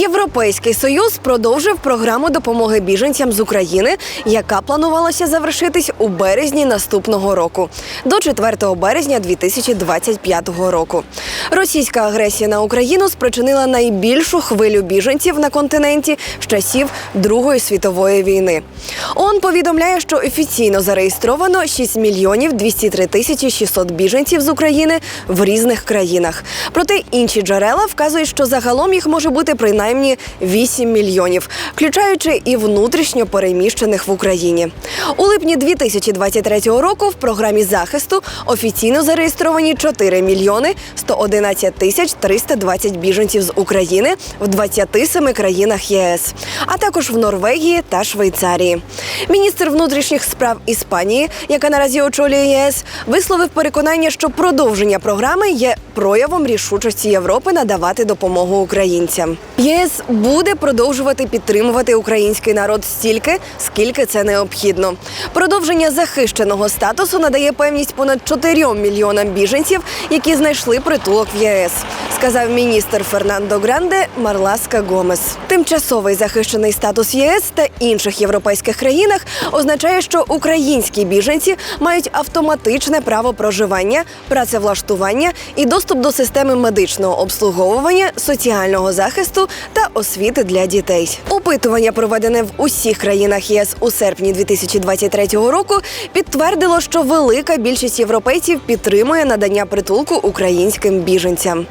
Європейський союз продовжив програму допомоги біженцям з України, яка планувалася завершитись у березні наступного року до 4 березня 2025 року. Російська агресія на Україну спричинила найбільшу хвилю біженців на континенті з часів Другої світової війни. ООН повідомляє, що офіційно зареєстровано 6 мільйонів 203 тисячі 600 біженців з України в різних країнах. Проте інші джерела вказують, що загалом їх може бути принаймні 8 мільйонів, включаючи і внутрішньо переміщених в Україні. У липні 2023 року в програмі захисту офіційно зареєстровані 4 мільйони 111 тисяч 320 біженців з України в 27 країнах ЄС, а також в Норвегії та Швейцарії. Міністр внутрішніх справ Іспанії, яка наразі очолює ЄС, висловив переконання, що продовження програми є проявом рішучості Європи надавати допомогу українцям. ЄС буде продовжувати підтримувати український народ стільки, скільки це необхідно. Продовження захищеного статусу надає певність понад 4 мільйонам біженців, які знайшли притулок в ЄС, сказав міністр Фернандо Гранде Марласка Гомес. Тимчасовий захищений статус ЄС та інших європейських країнах означає, що українські біженці мають автоматичне право проживання, працевлаштування і доступ до системи медичного обслуговування, соціального захисту та освіти для дітей. Опитування, проведене в усіх країнах єС у серпні 2023 року, підтвердило, що велика більшість європейців підтримує надання притулку українським біженцям.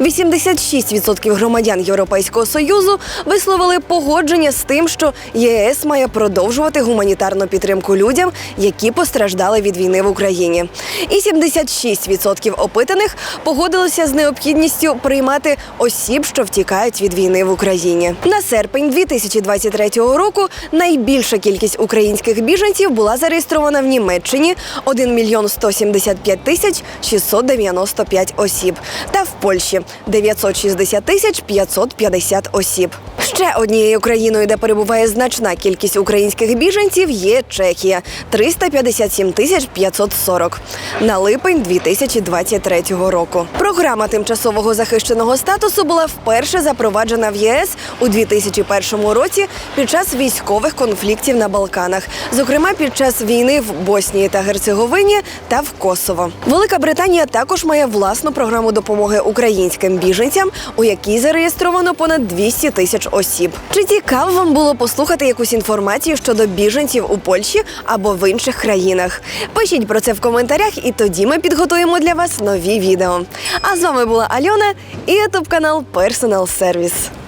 86% громадян Європейського союзу висловили погодження з тим, що ЄС має продовжувати гуманітарну підтримку людям, які постраждали від війни в Україні. І 76% опитаних погодилися з необхідністю приймати осіб, що втікають від війни в Україні. На серпень 2023 року найбільша кількість українських біженців була зареєстрована в Німеччині 1 мільйон 175 тисяч 695 осіб, та в Польщі 960 тисяч 550 осіб. Ще однією країною, де перебуває значна кількість українських біженців, є Чехія 357 тисяч 540 на липень 2023 року. Програма тимчасового захищеного статусу була вперше запроваджена в ЄС у 2001 році під час військових конфліктів на Балканах, зокрема під час війни в Боснії та Герцеговині та в Косово. Велика Британія також має власну програму допомоги українським біженцям, у якій зареєстровано понад 200 тисяч осіб. Чи цікаво вам було послухати якусь інформацію щодо біженців у Польщі або в інших країнах? Пишіть про це в коментарях, і тоді ми підготуємо для вас нові відео. А з вами була Альона і ютуб канал Personal Service.